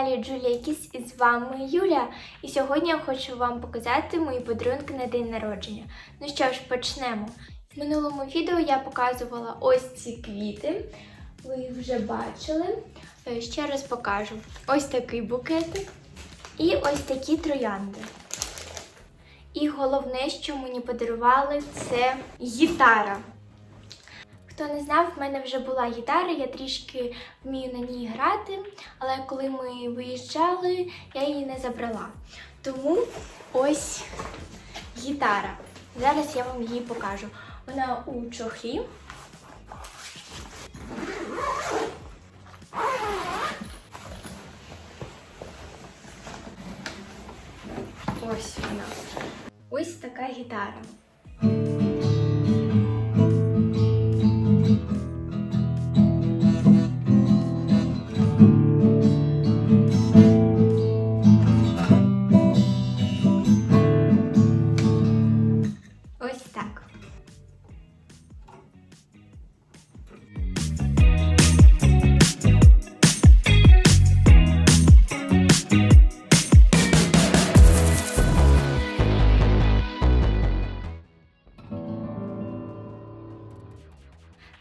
каналі Джулія Кіс і з вами Юля. І сьогодні я хочу вам показати мої подарунки на день народження. Ну що ж, почнемо. В минулому відео я показувала ось ці квіти. Ви їх вже бачили. Е, Ще раз покажу. Ось такий букетик і ось такі троянди. І головне, що мені подарували, це гітара. Хто не знав, в мене вже була гітара, я трішки вмію на ній грати, але коли ми виїжджали, я її не забрала. Тому ось гітара. Зараз я вам її покажу. Вона у чохлі. Ось вона. Ось така гітара.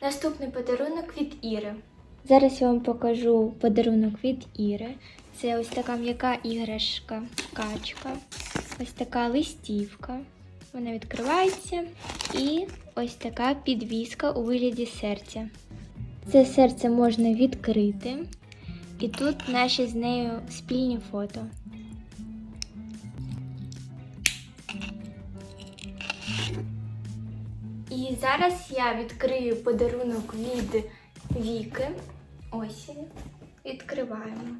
Наступний подарунок від Іри. Зараз я вам покажу подарунок від Іри. Це ось така м'яка іграшка, качка, ось така листівка. Вона відкривається. І ось така підвіска у вигляді серця. Це серце можна відкрити. І тут наші з нею спільні фото. І зараз я відкрию подарунок від Віки. Ось він. Відкриваємо.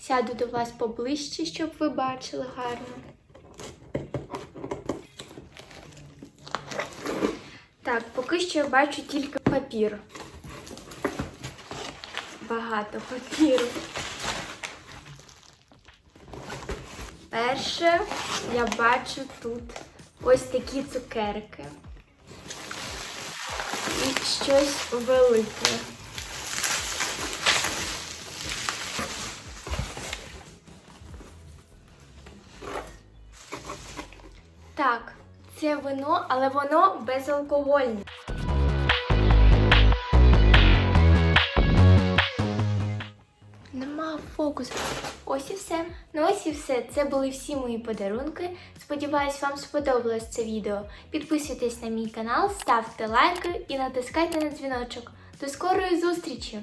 Сяду до вас поближче, щоб ви бачили гарно. Так, поки що я бачу тільки папір. Багато папіру. Перше я бачу тут ось такі цукерки. І щось велике. Так, це вино, але воно безалкогольне. Нема фокусу. Ось і все. Ну ось і все. Це були всі мої подарунки. Сподіваюсь, вам сподобалось це відео. Підписуйтесь на мій канал, ставте лайки і натискайте на дзвіночок. До скорої зустрічі!